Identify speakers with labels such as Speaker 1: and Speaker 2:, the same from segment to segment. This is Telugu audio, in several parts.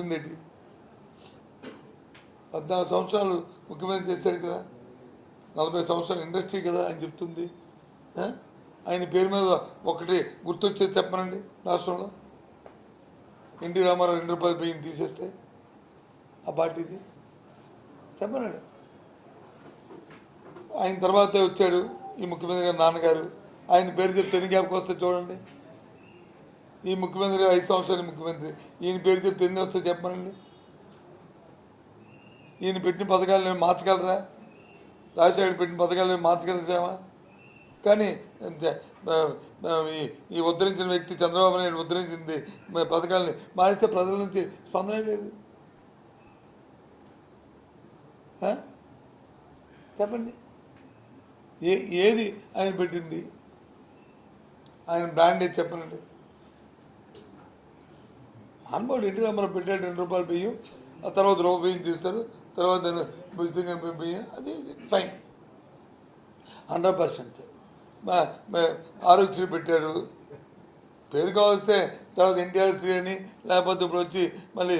Speaker 1: ఉందేంటి పద్నాలుగు సంవత్సరాలు ముఖ్యమంత్రి చేశాడు కదా నలభై సంవత్సరాలు ఇండస్ట్రీ కదా ఆయన చెప్తుంది. ఆయన పేరు మీద ఒకటి గుర్తొచ్చేది చెప్పనండి రాష్ట్రంలో. ఎన్టీ రామారావు రెండు రూపాయలు బియ్యం తీసేస్తే ఆ పార్టీది చెప్పనండి. ఆయన తర్వాతే వచ్చాడు ఈ ముఖ్యమంత్రి నాన్నగారు. ఆయన పేరు చెప్తే ఎన్ని జ్ఞాపకం వస్తే చూడండి. ఈ ముఖ్యమంత్రి ఐదు సంవత్సరాల ముఖ్యమంత్రి. ఈయన పేరు చెప్తే ఎన్ని వస్తే చెప్పనండి ఈయన పెట్టిన పథకాలు నేను మార్చగలరా? రాజశేఖర్ పెట్టిన పథకాలు నేను మార్చగలుగుతామా కానీ ఈ- ఉద్ధరించిన వ్యక్తి చంద్రబాబు నాయుడు ఉద్ధరించింది పథకాలని మారిస్తే ప్రజల నుంచి స్పందన లేదు. చెప్పండి. ఏ ఏది ఆయన పెట్టింది? ఆయన బ్రాండ్ ఏది చెప్పనండి? మహానుభావుడు ఇంటి నెంబర్ పెట్టాడు రెండు రూపాయలు బియ్యం ఆ తర్వాత రూపాయి బియ్యం తీస్తారు తర్వాత నేను బియ్యం అది ఫైన్ హండ్రెడ్ పర్సెంట్ ఆరోగ్యశ్రీ పెట్టాడు. పేరు కావస్తే తర్వాత ఎన్టీఆర్ శ్రీ అని లేకపోతే ఇప్పుడు వచ్చి మళ్ళీ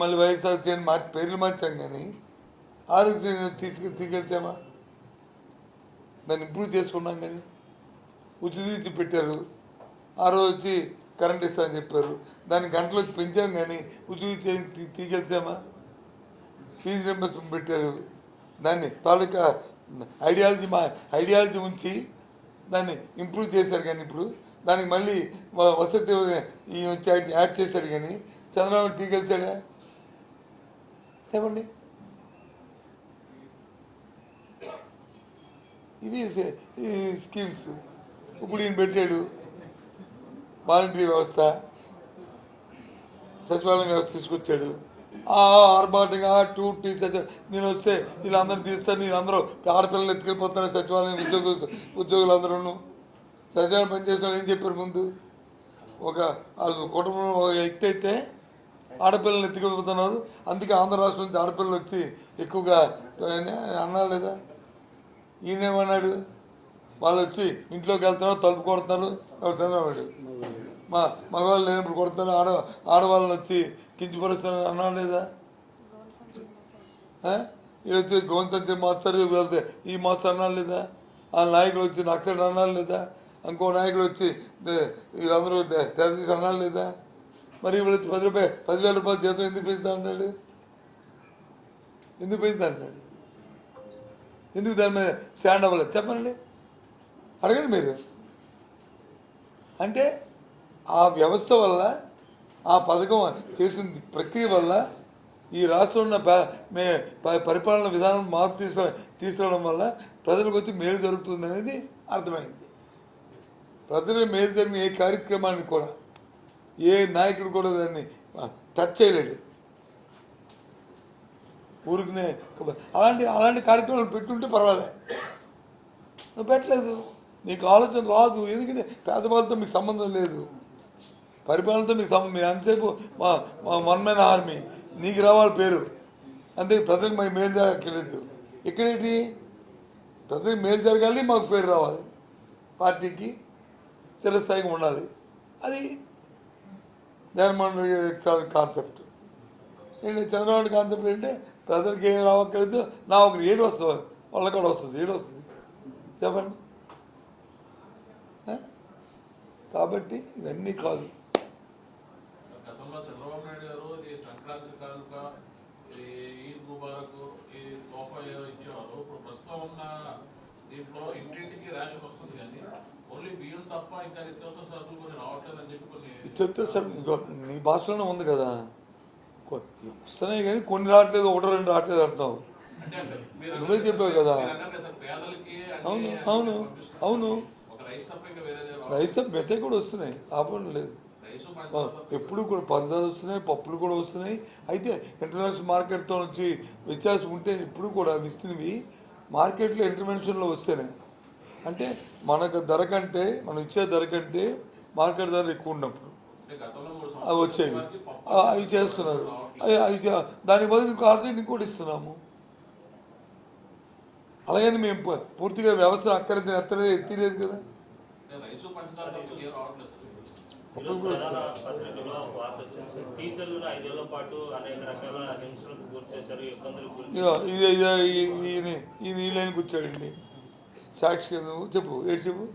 Speaker 1: మళ్ళీ వైఎస్ఆర్ శ్రీ అని మార్చి పేర్లు మార్చాం కానీ ఆరోగ్యశ్రీ తీసుకు తీసుకెళ్చామా దాన్ని ఇంప్రూవ్ చేసుకున్నాం కానీ ఉచిత పెట్టారు. ఆ రోజు వచ్చి కరెంట్ ఇస్తామని చెప్పారు. దాన్ని గంటలు వచ్చి పెంచాం కానీ ఉద్యోగి తీగెలిసామా ఫీజు రింబర్స్మెంట్ పెట్టారు. దాన్ని తాలూకా ఐడియాలజీ మా ఐడియాలజీ ఉంచి దాన్ని ఇంప్రూవ్ చేశారు కానీ ఇప్పుడు. దానికి మళ్ళీ వసతి వచ్చి యాడ్- చేశాడు కానీ చంద్రబాబు తీగలిసాడా చెప్పండి. ఇవి ఈ స్కీమ్స్. ఇప్పుడు ఈయన పెట్టాడు. వాలంటరీ వ్యవస్థ సచివాలయం వ్యవస్థ తీసుకొచ్చాడు. ఆ ఆర్భాటంగా టూ టీ సచ నేను వస్తే వీళ్ళందరూ తీస్తారు వీళ్ళందరూ ఆడపిల్లలు ఎత్తుకెళ్ళిపోతున్నారు సచివాలయం ఉద్యోగ ఉద్యోగులందరూ సచివాలయం పనిచేసిన ఏం చెప్పారు ముందు? ఒక వాళ్ళ కుటుంబంలో ఒక వ్యక్తి అయితే ఆడపిల్లలు ఎత్తుకెళ్ళిపోతున్నారు. అందుకే ఆంధ్ర రాష్ట్రం నుంచి ఆడపిల్లలు వచ్చి ఎక్కువగా అన్నా లేదా? ఈయనేమన్నాడు? వాళ్ళు వచ్చి ఇంట్లోకి వెళ్తున్నారు తలుపు కొడుతున్నారు ఎవరు చంద్రబాబు మా మగవాళ్ళు లేనప్పుడు కొడుతున్నారు ఆడ ఆడవాళ్ళని వచ్చి కించపరుస్తున్నారు అన్నాడు లేదా? ఆ? వచ్చి గోన్ సంచి మాస్టర్ వెళ్తే ఈ మాస్టర్ అన్నాడు లేదా? ఆ నాయకుడు వచ్చి నక్సల్ అన్నాడు లేదా? ఇంకో నాయకుడు వచ్చి వీళ్ళందరూ టెరరిస్ట్ అన్నాడు లేదా? మరి వీళ్ళు వచ్చి పది రూపాయలు పదివేల రూపాయలు జీతం ఎందుకు పెంచుతా అంటాడు ఎందుకు పెంచుతా అంటాడు ఎందుకు దాని మీద స్టాండ్ అవ్వలేదు? చెప్పండి. అడగండి మీరు. అంటే ఆ వ్యవస్థ వల్ల ఆ పథకం చేసిన ప్రక్రియ వల్ల ఈ రాష్ట్రంలో ఉన్న ప- మే పరిపాలన విధానం మార్పు తీసుకు తీసుకురావడం వల్ల ప్రజలకు వచ్చి మేలు జరుగుతుంది అనేది అర్థమైంది. ప్రజలకు మేలు జరిగిన ఏ కార్యక్రమాన్ని కూడా ఏ నాయకుడు కూడా దాన్ని టచ్ చేయలేడు ఊరికినే అలాంటి అలాంటి కార్యక్రమాలు పెట్టుంటే పర్వాలే. నువ్వు పెట్టలేదు. నీకు ఆలోచన రాదు. ఎందుకంటే పేదవాళ్ళతో మీకు సంబంధం లేదు. పరిపాలనతో మీకు సంబంధం మీరు అంతసేపు మా మా వన్ ఆర్మీ నీకు రావాలి పేరు. అంతే ప్రజలకు మాకు మేలు జరగలేదు ఇక్కడేంటి ప్రజలకు మేలు జరగాలి మాకు పేరు రావాలి. పార్టీకి చిరస్థాయిగా ఉండాలి. అది జగన్మోహన్ రెడ్డి కాన్సెప్ట్ ఏంటి? చంద్రబాబు కాన్సెప్ట్ ఏంటంటే ప్రజలకు ఏం రావక్కర్లేదు. నా ఒకటి ఏడు వస్తుంది. వాళ్ళకి కూడా వస్తుంది. ఏడు వస్తుంది. చెప్పండి ఆ? కాబట్టి ఇవన్నీ కాదు. నీ భాషలోనే ఉంది కదా. వస్తున్నాయి కానీ కొన్ని రావట్లేదు ఒకటో రెండు రావట్లేదు అంటున్నావు. నువ్వే చెప్పావు కదా. అవును అవును. అవును. రైస్తో మెతే కూడా వస్తున్నాయి. లాభం లేదు. ఎప్పుడు కూడా పందాలు వస్తున్నాయి పప్పులు కూడా వస్తున్నాయి. అయితే ఇంటర్నేషనల్ మార్కెట్తో నుంచి వ్యత్యాసం ఉంటే ఇప్పుడు కూడా ఇస్తున్నవి మార్కెట్లో ఇంటర్వెన్షన్లో వస్తేనే. అంటే మనకు ధర కంటే మనం ఇచ్చే ధర కంటే మార్కెట్ ధర ఎక్కువ ఉన్నప్పుడు అవి వచ్చేవి. అవి చేస్తున్నారు. అవి అవి దాని బదులు ఇంకో ఆల్టర్నేటివ్ కూడా ఇస్తున్నాము. అలాగని మేము పూర్తిగా వ్యవస్థను అక్కర ఎత్తలేదు ఎత్తలేదు కదా.
Speaker 2: వచ్చింది. టీచర్లను ఐదేళ్ళ పాటు అనేక రకాల హింసలకు గురి చేశారు ఇబ్బందులకు గురి
Speaker 1: ఇదిగో ఇది ఇది ఈయన ఈ నీళ్ళని కూర్చోడండి సాక్షి చెప్పు ఏంటి చెప్పు.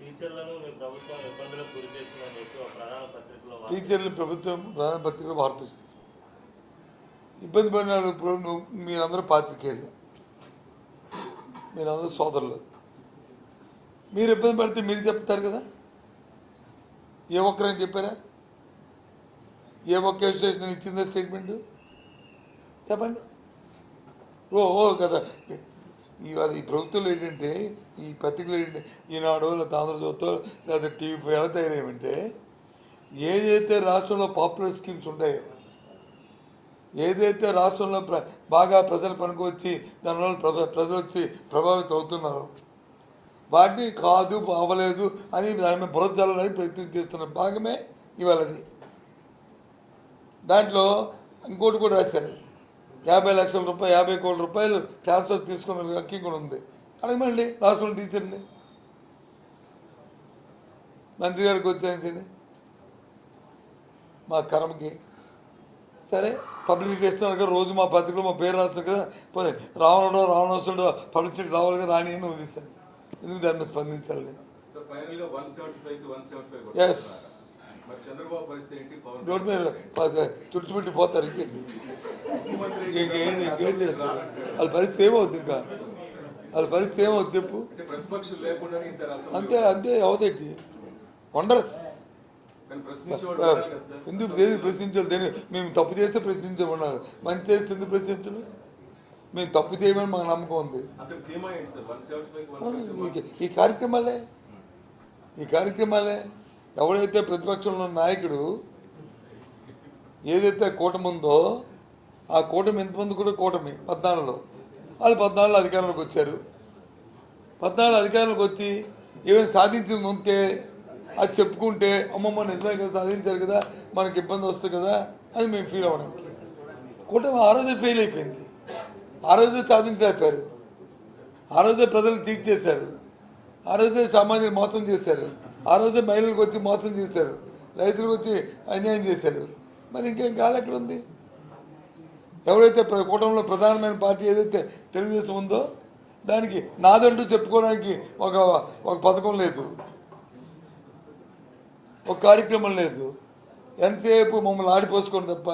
Speaker 2: టీచర్లను మీ ప్రభుత్వం ఇబ్బందులకు గురి చేసిందని చెప్పి ఒక ప్రధాన పత్రికలో వార్త
Speaker 1: టీచర్లు ప్రభుత్వం ప్రధాన పత్రికలో వార్త వస్తుంది ఇబ్బంది పడిన వాళ్ళు ఇప్పుడు నువ్వు మీరందరూ పాత్రికేయులు. మీరందరూ సోదరులు. మీరు ఇబ్బంది పడితే మీరు చెప్తారు కదా? ఏ ఒక్కరని చెప్పారా? ఏ ఒక్క స్టేషన్ ఇచ్చిందా స్టేట్మెంట్ చెప్పండి. ఓ ఓ కదా. ఇవాళ ఈ ప్రభుత్వంలో ఏంటంటే ఈ పత్రికలు ఏంటంటే ఈనాడు లేదా ఆంధ్రజ్యోతో లేదా టీవీ ఎలా తయారేమంటే ఏదైతే రాష్ట్రంలో పాపులర్ స్కీమ్స్ ఉంటాయో ఏదైతే రాష్ట్రంలో ప్ర బాగా ప్రజల పనికి వచ్చి దానివల్ల ప్ర ప్రజలు వచ్చి ప్రభావితం అవుతున్నారో వాటిని కాదు బావలేదు అని దాని మీద బురద ప్రయత్నం చేస్తున్న భాగమే ఇవాళది. దాంట్లో ఇంకోటి కూడా రాశారు. యాభై లక్షల రూపాయలు యాభై కోట్ల రూపాయలు ట్రాన్స్ఫర్ తీసుకున్న హక్కి కూడా ఉంది. అడగమండి రాష్ట్రంలో టీచర్ని. మంత్రి గారికి వచ్చాయని మా కర్మకి. సరే పబ్లిసిటీ ఇస్తున్నారు కదా రోజు మా పత్రికలో మా పేరు రాస్తున్నారు కదా రావణుడో రావణోసుడో పబ్లిసిటీ రావాలి కదా రాని అని వదిలిస్తాను ఎందుకు దాని మీద స్పందించాలి నేను?
Speaker 3: సో ఫైనల్గా వన్ సెవెంటీ ఫైవ్కి వన్ సెవెంటీ ఫైవ్
Speaker 1: Yes.
Speaker 3: మరి చంద్రబాబు పరిస్థితి ఏంటి? పవన్
Speaker 1: రోడ్డు మీద తుడిచిపెట్టి పోతారు ఇంకేంటి ఇంకేం ఇంకేం చేస్తారు వాళ్ళ పరిస్థితి ఏమవుతుంది ఇంకా? వాళ్ళ పరిస్థితి ఏమవుతుంది చెప్పు? అంతే అంతే అవుతాయి. వండర్స్. ఎందుకు ప్రశ్నించాలి? దేని మేము తప్పు చేస్తే ప్రశ్నించమన్నారు. మంచి చేస్తే ఎందుకు ప్రశ్నించను? మేము తప్పు చేయమని మాకు నమ్మకం ఉంది. ఈ- కార్యక్రమాలే. ఈ కార్యక్రమాలే. ఎవడైతే ప్రతిపక్షంలో ఉన్న నాయకుడు ఏదైతే కూటమి ఉందో ఆ కూటమి ఎంతమంది కూడా కూటమి? పద్నాలుగులో. వాళ్ళు పద్నాలుగులో అధికారంలోకి వచ్చారు. పద్నాలుగు అధికారంలోకి వచ్చి ఏమైనా సాధించింది ఉంటే అది చెప్పుకుంటే అమ్మమ్మ నిజమే కదా సాధించారు కదా మనకి ఇబ్బంది వస్తుంది కదా అని మేము ఫీల్ అవ్వడానికి. కూటమి ఆ రోజే ఫెయిల్ అయిపోయింది. ఆ రోజే సాధించలేకపోయారు ఆ రోజే ప్రజలు తీర్చి చేశారు. ఆ రోజే సామాన్యులు మోసం చేశారు. ఆ రోజే మహిళలకు వచ్చి మోసం చేశారు. రైతులకు వచ్చి అన్యాయం చేశారు. మరి ఇంకేం కాదు ఎక్కడ ఉంది? ఎవరైతే ప్ర- కూటమిలో ప్రధానమైన పార్టీ ఏదైతే తెలుగుదేశం ఉందో దానికి నాదంటూ చెప్పుకోవడానికి ఒక ఒక పథకం లేదు. ఒక కార్యక్రమం లేదు. ఎంతసేపు మమ్మల్ని ఆడిపోసుకోండి తప్ప.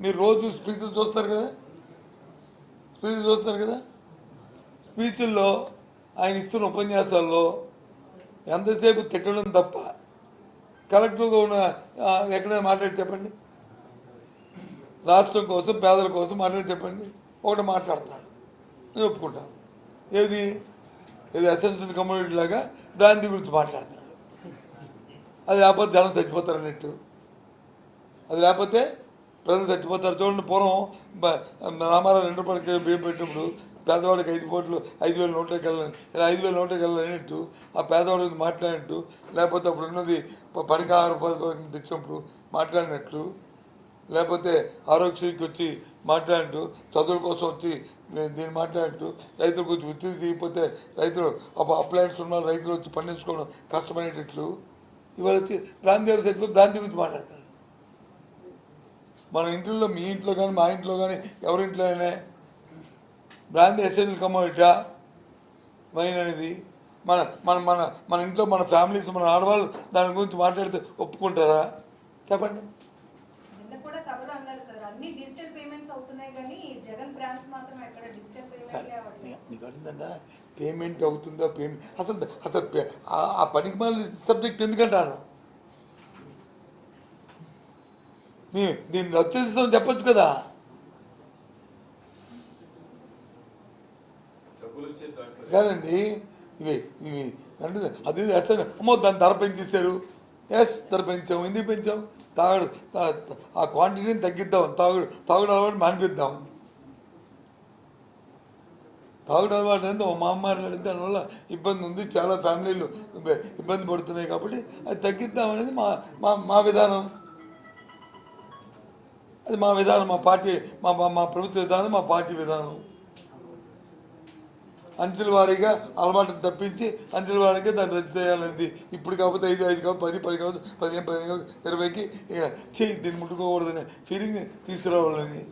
Speaker 1: మీరు రోజు స్పీచ్లు చూస్తారు కదా? స్పీచ్ చూస్తారు కదా? స్పీచ్ల్లో ఆయన ఇస్తున్న ఉపన్యాసాల్లో ఎంతసేపు తిట్టడం తప్ప కలెక్టర్గా ఉన్న ఎక్కడైనా మాట్లాడి చెప్పండి? రాష్ట్రం కోసం పేదల కోసం మాట్లాడి చెప్పండి. ఒకటి మాట్లాడుతున్నాడు. నేను ఒప్పుకుంటాను. ఏది? ఏది ఎసెన్షియల్ కమ్యూనిటీ లాగా గాంధీ గురించి మాట్లాడుతున్నాడు. అది లేకపోతే జనం చచ్చిపోతారు అన్నట్టు. అది లేకపోతే ప్రజలు చచ్చిపోతారు. చూడండి పూర్వం రామారావు రెండు రూపాయలకి బియ్యం పెట్టినప్పుడు పేదవాడికి ఐదు కోట్లు ఐదు వేల నోట్లకి వెళ్ళాలి ఇలా ఐదు వేల నోట్లకి వెళ్ళాలనిట్టు ఆ పేదవాడికి మాట్లాడినట్టు లేకపోతే అప్పుడు ఉన్నది పనికి ఆహార పదార్థం తెచ్చినప్పుడు మాట్లాడినట్లు లేకపోతే ఆరోగ్యశ్రీకి వచ్చి మాట్లాడినట్టు చదువుల కోసం వచ్చి దీన్ని మాట్లాడినట్టు రైతులకు వచ్చి ఉత్తిరి తీయకపోతే రైతులు అప్లయన్స్ ఉన్న రైతులు వచ్చి పండించుకోవడం కష్టమయ్యేటట్లు ఇవాళ వచ్చి గాంధీ గారు చచ్చిపోయి గాంధీ గురించి మాట్లాడతారు. మన ఇంట్లో మీ ఇంట్లో కానీ మా ఇంట్లో కానీ ఎవరి ఇంట్లో అయినా బ్రాంతి ఎసెన్షియల్ కమోడిటా వైన్ అనేది మన మన మన మన ఇంట్లో మన ఫ్యామిలీస్ మన ఆడవాళ్ళు దాని గురించి మాట్లాడితే ఒప్పుకుంటారా? చెప్పండి. నీకు అడిగిందా పేమెంట్ అవుతుందా పేమెంట్ అసలు అసలు ఆ పనికి మళ్ళీ సబ్జెక్ట్ ఎందుకంటాను మీ దీన్ని రద్దు చేస్తామని కదా? కాదండి ఇవి ఇవి అంటే అది వేస్తాను అమ్మో దాని ధర పెంచేశారు. ఎస్ ధర పెంచాం. ఎందుకు పెంచాం? తాగుడు ఆ క్వాంటిటీని తగ్గిద్దాం. తాగుడు తాగుడు అలవాటు మానిపిద్దాం. తాగుడు అలవాటు అంటే మా అమ్మాయి దానివల్ల ఇబ్బంది ఉంది. చాలా ఫ్యామిలీలు ఇబ్బంది పడుతున్నాయి కాబట్టి అది తగ్గిద్దాం అనేది మా మా మా విధానం. అది మా విధానం మా పార్టీ మా మా- మా ప్రభుత్వ విధానం మా పార్టీ విధానం. అంచెల వారీగా అలవాటును తప్పించి అంచెల వారీగా దాన్ని రద్దు చేయాలనేది ఇప్పుడు కాకపోతే ఐదు ఐదు కాకపోతే పది పది కావచ్చు పదిహేను పదిహేను కావచ్చు ఇరవైకి ఇక చేయి దీన్ని ముట్టుకోకూడదనే ఫీలింగ్ తీసుకురావాలని.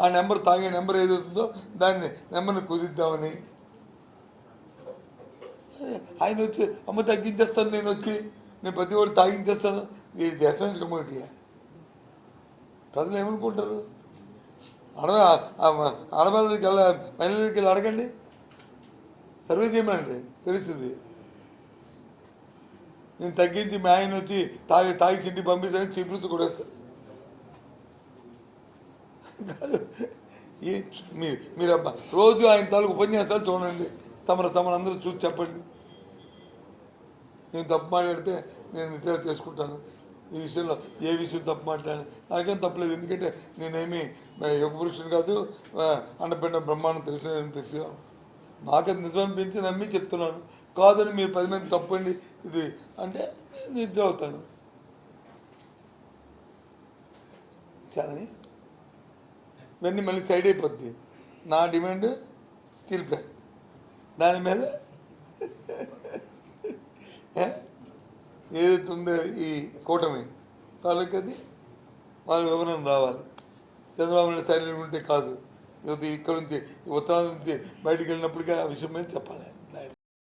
Speaker 1: ఆ నెంబర్ తాగే నెంబర్ ఏదవుతుందో దాన్ని నెంబర్ని కుదిద్దామని. ఆయన వచ్చి అమ్మ తగ్గించేస్తాను నేను వచ్చి నేను ప్రతి ఒక్కటి తాగించేస్తాను ఇది ఎస్ఎంఎస్ కమ్యూనిటీ ప్రజలు ఏమనుకుంటారు? ఆడవ ఆడవాళ్ళకి వెళ్ళ మహిళలకి వెళ్ళి అడగండి. సర్వే చేయమనండి. తెలుస్తుంది. నేను తగ్గించి మీ ఆయన వచ్చి తాగి తాగి చింటి పంపిస్తాను చిపురుతు కొడేస్తారు కాదు. ఈ మీ- మీరు రోజు ఆయన తాలూకు ఉపన్యాసాలు చూడండి. తమరు తమరందరూ అందరూ చూసి చెప్పండి. నేను తప్పు మాట్లాడితే నేను నిద్ర చేసుకుంటాను. ఈ విషయంలో ఏ విషయం తప్పు మాట్లాడాను నాకేం తప్పలేదు ఎందుకంటే నేనేమి యుగ పురుషుని కాదు ఆ, బ్రహ్మాండం తెలిసిన అనిపిస్తున్నాను నాకు నిజమనిపించి నమ్మి చెప్తున్నాను. కాదని మీరు పది మంది తప్పండి. ఇది అంటే నిద్ర అవుతాను. చాలా ఇవన్నీ మళ్ళీ సైడ్ అయిపోద్ది. నా డిమాండ్ స్టీల్ ప్లాంట్. దాని మీద ఏదైతే ఉందో ఈ కూటమి వాళ్ళకి అది వాళ్ళ వివరణ రావాలి. చంద్రబాబు నాయుడు సైలెంట్ ఉంటే కాదు. యువత ఇక్కడ నుంచి ఉత్తరాంధ్ర నుంచి బయటికి వెళ్ళినప్పటికీ ఆ విషయం మీద చెప్పాలి.